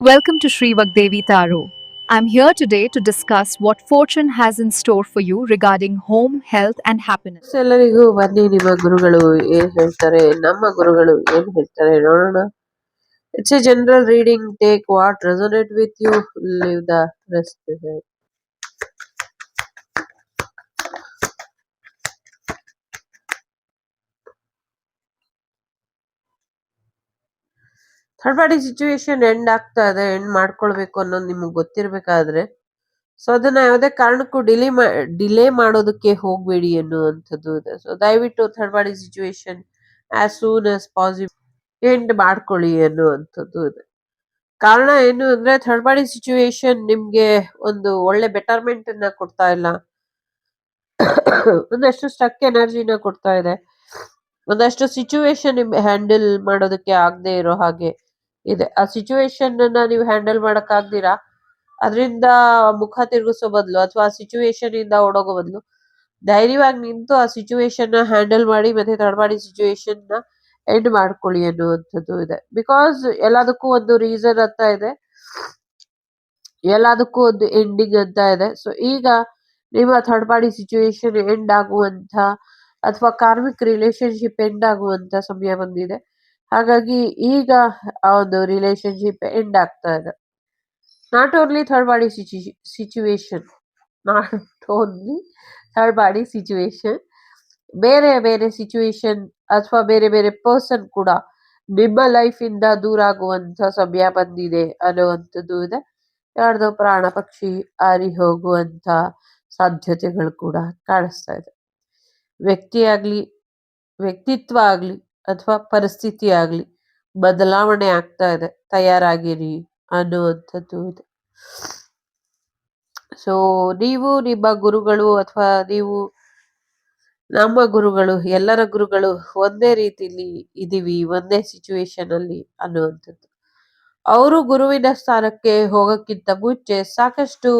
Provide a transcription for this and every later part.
Welcome to Sri Vagdevi Taro. I'm here today to discuss what fortune has in store for you regarding home, health, and happiness. ಎಲ್ಲರಿಗೂ ಬನ್ನಿ ನಿಮ್ಮ ಗುರುಗಳು ಏನ್ ಹೇಳ್ತಾರೆ ನಮ್ಮ ಗುರುಗಳು ಏನ್ ಹೇಳ್ತಾರೆ ನೋಡೋಣ it's a general reading take what resonate with you leave the rest third party situation end ಆಗ್ತಾ ಇದೆ ಎಂಡ್ ಮಾಡ್ಕೊಳ್ಬೇಕು ಅನ್ನೋದು ನಿಮಗೆ ಗೊತ್ತಿರಬೇಕಾದ್ರೆ. ಸೊ ಅದನ್ನ ಯಾವುದೇ ಕಾರಣಕ್ಕೂ ಡಿಲೇ ಡಿಲೇ ಮಾಡೋದಕ್ಕೆ ಹೋಗಬೇಡಿ ಅನ್ನುವಂಥದ್ದು ಇದೆ. ಸೊ ದಯವಿಟ್ಟು third party situation as soon as possible end ಮಾಡ್ಕೊಳ್ಳಿ ಅನ್ನುವಂಥದ್ದು ಇದೆ. ಕಾರಣ ಏನು ಅಂದ್ರೆ ಥರ್ಡ್ ಪಾರ್ಟಿ ಸಿಚುವೇಶನ್ ನಿಮ್ಗೆ ಒಂದು ಒಳ್ಳೆ ಬೆಟರ್ಮೆಂಟ್ ಅನ್ನ ಕೊಡ್ತಾ ಇಲ್ಲ. ಒಂದಷ್ಟು ಸ್ಟಕ್ ಎನರ್ಜಿನ ಕೊಡ್ತಾ ಇದೆ. ಒಂದಷ್ಟು ಸಿಚುವೇಶನ್ ಹ್ಯಾಂಡಲ್ ಮಾಡೋದಕ್ಕೆ ಆಗದೆ ಇರೋ ಹಾಗೆ ಇದೆ. ಆ ಸಿಚುವೇಶನ್ ಅನ್ನ ನೀವು ಹ್ಯಾಂಡಲ್ ಮಾಡಕ್ ಆಗ್ದಿರಾ ಅದರಿಂದ ಮುಖ ತಿರುಗಿಸೋ ಬದಲು ಅಥವಾ ಆ ಸಿಚುವೇಶನ್ ಇಂದ ಓಡೋಗೋ ಬದಲು ಧೈರ್ಯವಾಗಿ ನಿಂತು ಆ ಸಿಚುವೇಶನ್ನ ಹ್ಯಾಂಡಲ್ ಮಾಡಿ ಮತ್ತೆ ತಡಮಾಡಿ ಸಿಚುವೇಶನ್ನ ಎಂಡ್ ಮಾಡ್ಕೊಳ್ಳಿ ಅನ್ನುವಂಥದ್ದು ಇದೆ. ಬಿಕಾಸ್ ಎಲ್ಲದಕ್ಕೂ ಒಂದು ರೀಸನ್ ಅಂತ ಇದೆ. ಎಲ್ಲದಕ್ಕೂ ಒಂದು ಎಂಡಿಂಗ್ ಅಂತ ಇದೆ. ಸೊ ಈಗ ನಿಮ್ಮ ಥರ್ಡ್ ಪಾರ್ಟಿ ಸಿಚುವೇಶನ್ ಎಂಡ್ ಆಗುವಂತ ಅಥವಾ ಕಾರ್ಮಿಕ್ ರಿಲೇಶನ್ಶಿಪ್ ಎಂಡ್ ಆಗುವಂತ ಸಮಯ ಬಂದಿದೆ. ಹಾಗಾಗಿ ಈಗ ಆ ಒಂದು ರಿಲೇಶನ್ಶಿಪ್ ಎಂಡ್ ಆಗ್ತಾ ಇದೆ. Not only third party situation not only third body situation ಬೇರೆ ಬೇರೆ ಸಿಚುವೇಶನ್ ಅಥವಾ ಬೇರೆ ಬೇರೆ ಪರ್ಸನ್ ಕೂಡ ನಿಮ್ಮ ಲೈಫ್ ಇಂದ ದೂರ ಆಗುವಂತ ಸಮಯ ಬಂದಿದೆ ಅನ್ನುವಂಥದ್ದು ಇದೆ. ಯಾರ್ದೋ ಪ್ರಾಣ ಪಕ್ಷಿ ಹಾರಿ ಹೋಗುವಂತ ಸಾಧ್ಯತೆಗಳು ಕೂಡ ಕಾಣಿಸ್ತಾ ಇದೆ. ವ್ಯಕ್ತಿ ಆಗ್ಲಿ ವ್ಯಕ್ತಿತ್ವ ಆಗ್ಲಿ ಅಥವಾ ಪರಿಸ್ಥಿತಿ ಆಗಲಿ, ಬದಲಾವಣೆ ಆಗ್ತಾ ಇದೆ, ತಯಾರಾಗಿರಿ ಅನ್ನುವಂಥದ್ದು ಇದೆ. ಸೊ ನೀವು ನಿಮ್ಮ ಗುರುಗಳು ಅಥವಾ ನೀವು ನಮ್ಮ ಗುರುಗಳು, ಎಲ್ಲರ ಗುರುಗಳು ಒಂದೇ ರೀತಿಲಿ ಇದೀವಿ, ಒಂದೇ ಸಿಚುವೇಶನ್ ಅಲ್ಲಿ ಅನ್ನುವಂಥದ್ದು. ಅವರು ಗುರುವಿನ ಸ್ಥಾನಕ್ಕೆ ಹೋಗಕ್ಕಿಂತ ಮುಂಚೆ ಸಾಕಷ್ಟು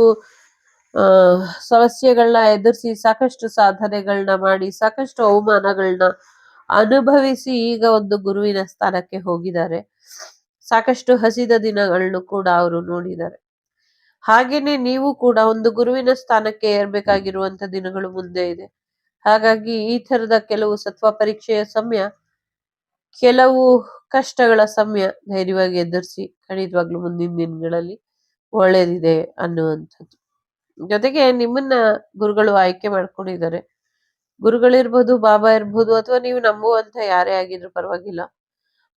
ಸಮಸ್ಯೆಗಳನ್ನ ಎದುರಿಸಿ, ಸಾಕಷ್ಟು ಸಾಧನೆಗಳನ್ನ ಮಾಡಿ, ಸಾಕಷ್ಟು ಅವಮಾನಗಳನ್ನ ಅನುಭವಿಸಿ ಈಗ ಒಂದು ಗುರುವಿನ ಸ್ಥಾನಕ್ಕೆ ಹೋಗಿದ್ದಾರೆ. ಸಾಕಷ್ಟು ಹಸಿದ ದಿನಗಳನ್ನು ಕೂಡ ಅವರು ನೋಡಿದ್ದಾರೆ. ಹಾಗೇನೆ ನೀವು ಕೂಡ ಒಂದು ಗುರುವಿನ ಸ್ಥಾನಕ್ಕೆ ಏರ್ಬೇಕಾಗಿರುವಂತ ದಿನಗಳು ಮುಂದೆ ಇದೆ. ಹಾಗಾಗಿ ಈ ತರದ ಕೆಲವು ಸತ್ವ ಪರೀಕ್ಷೆಯ ಸಮಯ, ಕೆಲವು ಕಷ್ಟಗಳ ಸಮಯ ಧೈರ್ಯವಾಗಿ ಎದುರಿಸಿ ಖಂಡಿತವಾಗ್ಲೂ ಮುಂದಿನ ದಿನಗಳಲ್ಲಿ ಒಳ್ಳೇದಿದೆ ಅನ್ನುವಂಥದ್ದು. ಜೊತೆಗೆ ನಿಮ್ಮನ್ನ ಗುರುಗಳು ಆಯ್ಕೆ ಮಾಡ್ಕೊಂಡಿದ್ದಾರೆ. ಗುರುಗಳಿರ್ಬೋದು, ಬಾಬಾ ಇರ್ಬೋದು ಅಥವಾ ನೀವು ನಂಬುವಂತ ಯಾರೇ ಆಗಿದ್ರು ಪರವಾಗಿಲ್ಲ.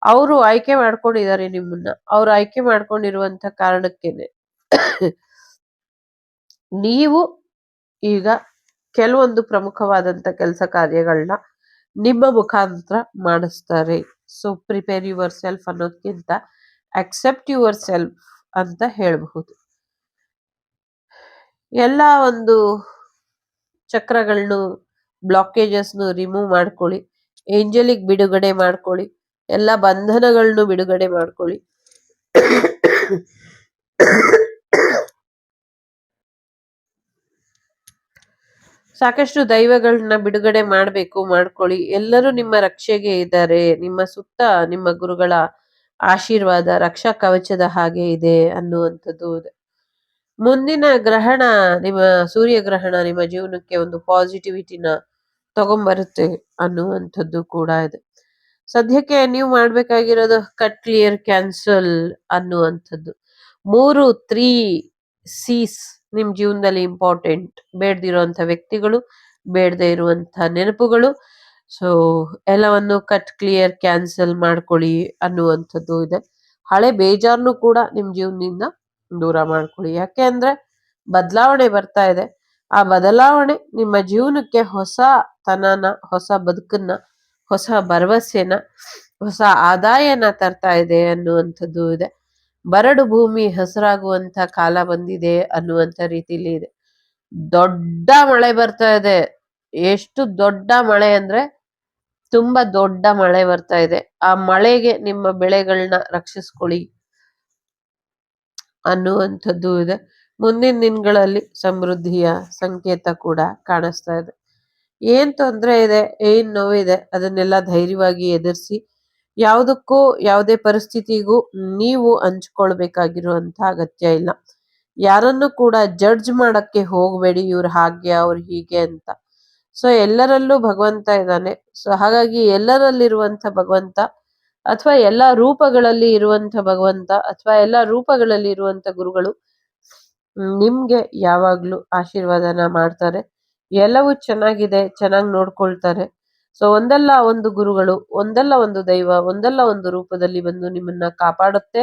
ಅವರು ಆಯ್ಕೆ ಮಾಡ್ಕೊಂಡಿದ್ದಾರೆ ನಿಮ್ಮನ್ನ. ಅವ್ರು ಆಯ್ಕೆ ಮಾಡ್ಕೊಂಡಿರುವಂತ ಕಾರಣಕ್ಕೇನೆ. ನೀವು ಈಗ ಕೆಲವೊಂದು ಪ್ರಮುಖವಾದಂತ ಕೆಲಸ ಕಾರ್ಯಗಳನ್ನ ನಿಮ್ಮ ಮುಖಾಂತರ ಮಾಡಿಸ್ತಾರೆ. ಸೊ ಪ್ರಿಪೇರ್ ಯುವರ್ ಸೆಲ್ಫ್ ಅನ್ನೋದ್ಕಿಂತ ಅಕ್ಸೆಪ್ಟ್ ಯುವರ್ ಸೆಲ್ಫ್ ಅಂತ ಹೇಳಬಹುದು. ಎಲ್ಲ ಒಂದು ಚಕ್ರಗಳನ್ನು ಬ್ಲಾಕೇಜಸ್ನು ರಿಮೂವ್ ಮಾಡ್ಕೊಳ್ಳಿ. ಏಂಜಲಿಕ್ ಬಿಡುಗಡೆ ಮಾಡ್ಕೊಳ್ಳಿ. ಎಲ್ಲ ಬಂಧನಗಳನ್ನು ಬಿಡುಗಡೆ ಮಾಡ್ಕೊಳ್ಳಿ. ಸಾಕಷ್ಟು ದೈವಗಳನ್ನ ಬಿಡುಗಡೆ ಮಾಡಬೇಕು, ಮಾಡ್ಕೊಳ್ಳಿ. ಎಲ್ಲರೂ ನಿಮ್ಮ ರಕ್ಷೆಗೆ ಇದ್ದಾರೆ. ನಿಮ್ಮ ಸುತ್ತ ನಿಮ್ಮ ಗುರುಗಳ ಆಶೀರ್ವಾದ, ರಕ್ಷಾ ಕವಚದ ಹಾಗೆ ಇದೆ ಅನ್ನುವಂಥದ್ದು. ಮುಂದಿನ ಗ್ರಹಣ ನಿಮ್ಮ ಸೂರ್ಯ ಗ್ರಹಣ ನಿಮ್ಮ ಜೀವನಕ್ಕೆ ಒಂದು ಪಾಸಿಟಿವಿಟಿನ ತಗೊಂಬರುತ್ತೆ ಅನ್ನುವಂಥದ್ದು ಕೂಡ ಇದೆ. ಸದ್ಯಕ್ಕೆ ನೀವು ಮಾಡ್ಬೇಕಾಗಿರೋದು ಕಟ್ ಕ್ಲಿಯರ್ ಕ್ಯಾನ್ಸಲ್ ಅನ್ನುವಂಥದ್ದು. ಮೂರು ತ್ರೀ ಸೀಸ್ ನಿಮ್ ಜೀವನದಲ್ಲಿ ಇಂಪಾರ್ಟೆಂಟ್ ಬೇಡದಿರುವಂತ ವ್ಯಕ್ತಿಗಳು, ಬೇಡದೇ ಇರುವಂತ ನೆನಪುಗಳು. ಸೊ ಎಲ್ಲವನ್ನು ಕಟ್ ಕ್ಲಿಯರ್ ಕ್ಯಾನ್ಸಲ್ ಮಾಡ್ಕೊಳ್ಳಿ ಅನ್ನುವಂಥದ್ದು ಇದೆ. ಹಳೆ ಬೇಜಾರನ್ನು ಕೂಡ ನಿಮ್ ಜೀವನದಿಂದ ದೂರ ಮಾಡ್ಕೊಳ್ಳಿ. ಯಾಕೆ ಅಂದ್ರೆ ಬದಲಾವಣೆ ಬರ್ತಾ ಇದೆ. ಆ ಬದಲಾವಣೆ ನಿಮ್ಮ ಜೀವನಕ್ಕೆ ಹೊಸ ತನನ, ಹೊಸ ಬದುಕನ್ನ, ಹೊಸ ಭರವಸೆನ, ಹೊಸ ಆದಾಯನ ತರ್ತಾ ಇದೆ ಅನ್ನುವಂಥದ್ದು ಇದೆ. ಬರಡು ಭೂಮಿ ಹಸಿರಾಗುವಂತ ಕಾಲ ಬಂದಿದೆ ಅನ್ನುವಂಥ ರೀತಿಲಿ ಇದೆ. ದೊಡ್ಡ ಮಳೆ ಬರ್ತಾ ಇದೆ. ಎಷ್ಟು ದೊಡ್ಡ ಮಳೆ ಅಂದ್ರೆ ತುಂಬಾ ದೊಡ್ಡ ಮಳೆ ಬರ್ತಾ ಇದೆ. ಆ ಮಳೆಗೆ ನಿಮ್ಮ ಬೆಳೆಗಳನ್ನ ರಕ್ಷಿಸ್ಕೊಳ್ಳಿ ಅನ್ನುವಂಥದ್ದು ಇದೆ. ಮುಂದಿನ ದಿನಗಳಲ್ಲಿ ಸಮೃದ್ಧಿಯ ಸಂಕೇತ ಕೂಡ ಕಾಣಿಸ್ತಾ ಇದೆ. ಏನ್ ತೊಂದರೆ ಇದೆ, ಏನ್ ನೋವಿದೆ, ಅದನ್ನೆಲ್ಲ ಧೈರ್ಯವಾಗಿ ಎದುರಿಸಿ ಯಾವುದಕ್ಕೂ ಯಾವುದೇ ಪರಿಸ್ಥಿತಿಗೂ ನೀವು ಹಂಚ್ಕೊಳ್ಬೇಕಾಗಿರುವಂತ ಅಗತ್ಯ ಇಲ್ಲ. ಯಾರನ್ನು ಕೂಡ ಜಡ್ಜ್ ಮಾಡಕ್ಕೆ ಹೋಗಬೇಡಿ, ಇವ್ರು ಹಾಗೆ, ಅವ್ರು ಹೀಗೆ ಅಂತ. ಸೊ ಎಲ್ಲರಲ್ಲೂ ಭಗವಂತ ಇದ್ದಾನೆ. ಸೊ ಹಾಗಾಗಿ ಎಲ್ಲರಲ್ಲಿರುವಂತ ಭಗವಂತ ಅಥವಾ ಎಲ್ಲಾ ರೂಪಗಳಲ್ಲಿ ಇರುವಂತ ಭಗವಂತ ಅಥವಾ ಎಲ್ಲಾ ರೂಪಗಳಲ್ಲಿ ಇರುವಂತ ಗುರುಗಳು ನಿಮ್ಗೆ ಯಾವಾಗ್ಲೂ ಆಶೀರ್ವಾದನ ಮಾಡ್ತಾರೆ. ಎಲ್ಲವೂ ಚೆನ್ನಾಗಿದೆ, ಚೆನ್ನಾಗಿ ನೋಡ್ಕೊಳ್ತಾರೆ. ಸೊ ಒಂದಲ್ಲ ಒಂದು ಗುರುಗಳು, ಒಂದಲ್ಲ ಒಂದು ದೈವ, ಒಂದಲ್ಲ ಒಂದು ರೂಪದಲ್ಲಿ ಬಂದು ನಿಮ್ಮನ್ನ ಕಾಪಾಡುತ್ತೆ,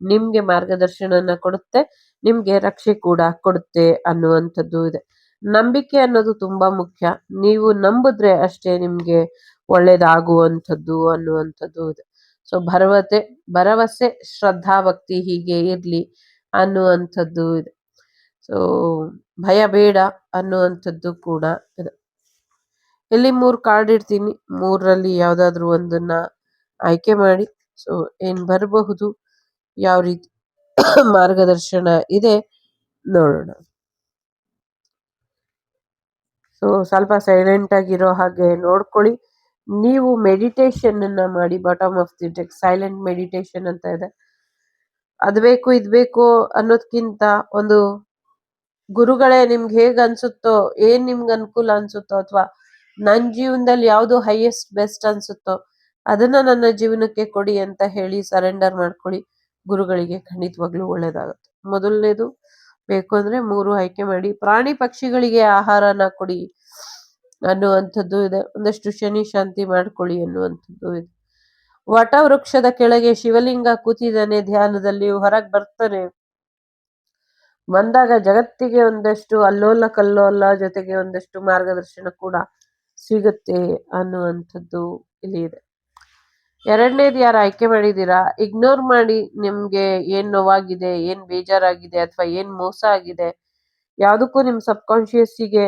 ನಿಮ್ಗೆ ಮಾರ್ಗದರ್ಶನನ ಕೊಡುತ್ತೆ, ನಿಮ್ಗೆ ರಕ್ಷೆ ಕೂಡ ಕೊಡುತ್ತೆ ಅನ್ನುವಂಥದ್ದು ಇದೆ. ನಂಬಿಕೆ ಅನ್ನೋದು ತುಂಬಾ ಮುಖ್ಯ. ನೀವು ನಂಬಿದ್ರೆ ಅಷ್ಟೇ ನಿಮ್ಗೆ ಒಳ್ಳೇದಾಗುವಂಥದ್ದು ಅನ್ನುವಂಥದ್ದು ಇದೆ. ಸೊ ಭರವಸೆ ಭರವಸೆ ಶ್ರದ್ಧಾ ಭಕ್ತಿ ಹೀಗೆ ಇರ್ಲಿ ಅನ್ನುವಂಥದ್ದು ಇದೆ. ಸೊ ಭಯ ಬೇಡ ಅನ್ನುವಂಥದ್ದು ಕೂಡ ಇದೆ. ಇಲ್ಲಿ ಮೂರು ಕಾರ್ಡ್ ಇಡ್ತೀನಿ. ಮೂರರಲ್ಲಿ ಯಾವ್ದಾದ್ರು ಒಂದನ್ನ ಆಯ್ಕೆ ಮಾಡಿ. ಸೊ ಏನು ಬರಬಹುದು, ಯಾವ ರೀತಿ ಮಾರ್ಗದರ್ಶನ ಇದೆ ನೋಡೋಣ. ಸೊ ಸ್ವಲ್ಪ ಸೈಲೆಂಟ್ ಆಗಿರೋ ಹಾಗೆ ನೋಡ್ಕೊಳ್ಳಿ. ನೀವು ಮೆಡಿಟೇಷನ್ ಅನ್ನ ಮಾಡಿ bottom of the tech silent meditation ಅಂತ ಇದೆ. ಅದು ಬೇಕು, ಇದು ಬೇಕು ಅನ್ನೋದಕ್ಕಿಂತ ಒಂದು ಗುರುಗಳೇ, ನಿಮ್ಗೆ ಹೇಗ್ ಅನ್ಸುತ್ತೋ, ಏನ್ ನಿಮ್ಗೆ ಅನುಕೂಲ ಅನ್ಸುತ್ತೋ ಅಥವಾ ನನ್ ಜೀವನದಲ್ಲಿ ಯಾವ್ದು ಹೈಯೆಸ್ಟ್ ಬೆಸ್ಟ್ ಅನ್ಸುತ್ತೋ, ಅದನ್ನ ನನ್ನ ಜೀವನಕ್ಕೆ ಕೊಡಿ ಅಂತ ಹೇಳಿ ಸರೆಂಡರ್ ಮಾಡ್ಕೊಳ್ಳಿ. ಗುರುಗಳಿಗೆ ಖಂಡಿತವಾಗ್ಲೂ ಒಳ್ಳೇದಾಗುತ್ತೆ. ಮೊದಲನೇದು ಬೇಕು ಅಂದ್ರೆ ಮೂರು ಆಯ್ಕೆ ಮಾಡಿ. ಪ್ರಾಣಿ ಪಕ್ಷಿಗಳಿಗೆ ಆಹಾರನ ಕೊಡಿ ಅನ್ನುವಂಥದ್ದು ಇದೆ. ಒಂದಷ್ಟು ಶನಿ ಶಾಂತಿ ಮಾಡ್ಕೊಳ್ಳಿ ಅನ್ನುವಂಥದ್ದು ಇದೆ. ವಟ ವೃಕ್ಷದ ಕೆಳಗೆ ಶಿವಲಿಂಗ ಕೂತಿದ್ದಾನೆ ಧ್ಯಾನದಲ್ಲಿ, ಹೊರಗ್ ಬರ್ತಾನೆ. ಬಂದಾಗ ಜಗತ್ತಿಗೆ ಒಂದಷ್ಟು ಅಲ್ಲೋಲ ಕಲ್ಲೋಲ ಜೊತೆಗೆ ಒಂದಷ್ಟು ಮಾರ್ಗದರ್ಶನ ಕೂಡ ಸಿಗುತ್ತೆ ಅನ್ನುವಂಥದ್ದು ಇಲ್ಲಿ ಇದೆ. ಎರಡನೇದು ಯಾರು ಆಯ್ಕೆ ಮಾಡಿದ್ದೀರಾ? ಇಗ್ನೋರ್ ಮಾಡಿ ನಿಮ್ಗೆ ಏನ್ ನೋವಾಗಿದೆ, ಏನ್ ಬೇಜಾರಾಗಿದೆ ಅಥವಾ ಏನ್ ಮೋಸ ಆಗಿದೆ, ಯಾವುದಕ್ಕೂ ನಿಮ್ ಸಬ್ ಕಾನ್ಶಿಯಸ್ಸಿಗೆ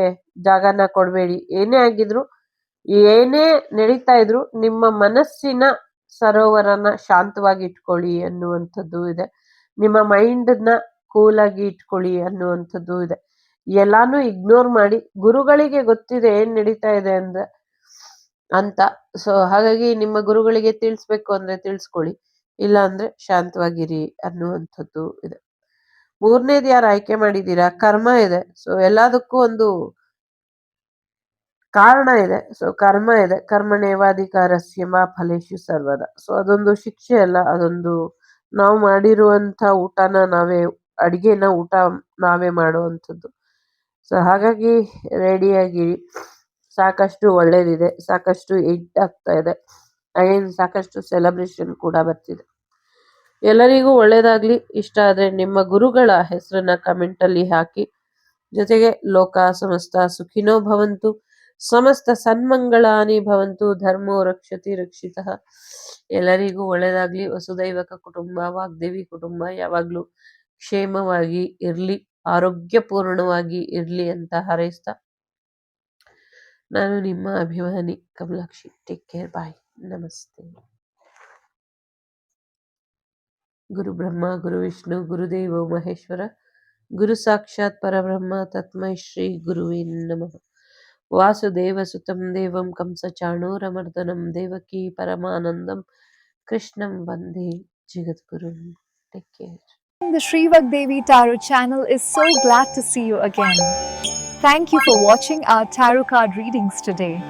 ಜಾಗನ ಕೊಡಬೇಡಿ. ಏನೇ ಆಗಿದ್ರು, ಏನೇ ನಡೀತಾ ಇದ್ರು ನಿಮ್ಮ ಮನಸ್ಸಿನ ಸರೋವರನ ಶಾಂತವಾಗಿ ಇಟ್ಕೊಳ್ಳಿ ಅನ್ನುವಂಥದ್ದು ಇದೆ. ನಿಮ್ಮ ಮೈಂಡ್ ನ ಕೂಲ್ ಆಗಿ ಇಟ್ಕೊಳ್ಳಿ ಅನ್ನುವಂಥದ್ದು ಇದೆ. ಎಲ್ಲಾನು ಇಗ್ನೋರ್ ಮಾಡಿ ಗುರುಗಳಿಗೆ ಗೊತ್ತಿದೆ ಏನ್ ನಡೀತಾ ಇದೆ ಅಂದ್ರೆ ಅಂತ. ಸೊ ಹಾಗಾಗಿ ನಿಮ್ಮ ಗುರುಗಳಿಗೆ ತಿಳಿಸ್ಬೇಕು ಅಂದ್ರೆ ತಿಳಿಸ್ಕೊಳ್ಳಿ, ಇಲ್ಲ ಅಂದ್ರೆ ಶಾಂತವಾಗಿರಿ ಅನ್ನುವಂಥದ್ದು ಇದೆ. ಮೂರನೇದು ಯಾರು ಆಯ್ಕೆ ಮಾಡಿದ್ದೀರಾ? ಕರ್ಮ ಇದೆ. ಸೊ ಎಲ್ಲದಕ್ಕೂ ಒಂದು ಕಾರಣ ಇದೆ. ಸೊ ಕರ್ಮ ಇದೆ. ಕರ್ಮಣೇವಾಧಿಕಾರಸ್ಯ ಮಾ ಫಲೇಶು ಸರ್ವದ. ಸೊ ಅದೊಂದು ಶಿಕ್ಷೆ ಅಲ್ಲ, ಅದೊಂದು ನಾವು ಮಾಡಿರುವಂತ ಊಟನ ನಾವೇ ಅಡಿಗೆನ ಊಟ ನಾವೇ ಮಾಡುವಂಥದ್ದು. ಸೊ ಹಾಗಾಗಿ ರೆಡಿಯಾಗಿರಿ ಸಾಕಷ್ಟು ಒಳ್ಳೇದಿದೆ. ಸಾಕಷ್ಟು ಹಿಟ್ ಆಗ್ತಾ ಇದೆ. ಅಗೇನ್ ಸಾಕಷ್ಟು ಸೆಲೆಬ್ರೇಷನ್ ಕೂಡ ಬರ್ತಿದೆ. ಎಲ್ಲರಿಗೂ ಒಳ್ಳೇದಾಗ್ಲಿ. ಇಷ್ಟ ಆದ್ರೆ ನಿಮ್ಮ ಗುರುಗಳ ಹೆಸರನ್ನ ಕಮೆಂಟಲ್ಲಿ ಹಾಕಿ. ಜೊತೆಗೆ ಲೋಕ ಸಮಸ್ತ ಸುಖಿನೋ ಭವಂತು. ಸಮಸ್ತ ಸನ್ಮಂಗಳಾನಿ ಭವಂತು. ಧರ್ಮೋ ರಕ್ಷತಿ ರಕ್ಷಿತ. ಎಲ್ಲರಿಗೂ ಒಳ್ಳೇದಾಗ್ಲಿ. ವಸುದೈವಕ ಕುಟುಂಬ, ವಾಗ್ದೇವಿ ಕುಟುಂಬ ಯಾವಾಗ್ಲೂ ಕ್ಷೇಮವಾಗಿ ಇರಲಿ, ಆರೋಗ್ಯಪೂರ್ಣವಾಗಿ ಇರಲಿ ಅಂತ ಹಾರೈಸ್ತಾ. ನಾನು ನಿಮ್ಮ ಅಭಿಮಾನಿ ಕಮಲಾಕ್ಷಿ. ಟೇಕ್ ಕೇರ್ ಬಾಯ್ ನಮಸ್ತೆ. ಗುರು ಬ್ರಹ್ಮ, ಗುರು ವಿಷ್ಣು ಗುರುದೇವೋ ಮಹೇಶ್ವರ, ಗುರು ಸಾಕ್ಷಾತ್ ಪರಬ್ರಹ್ಮ, ತತ್ಮೈ ಶ್ರೀ ಗುರುವೇ ನಮಃ. ವಾಸುದೇವಸುತಂ ದೇವಂ ಕಂಸ ಚಾಣೂರಮರ್ದನಂ, ದೇವಕೀ ಪರಮಾನಂದಂ, ಕೃಷ್ಣಂ ವಂದೇ ಜಗದ್ಗುರುಂ. Take care The Srivak Devi Tarot channel is so glad to see you again. Thank you for watching our tarot card readings today.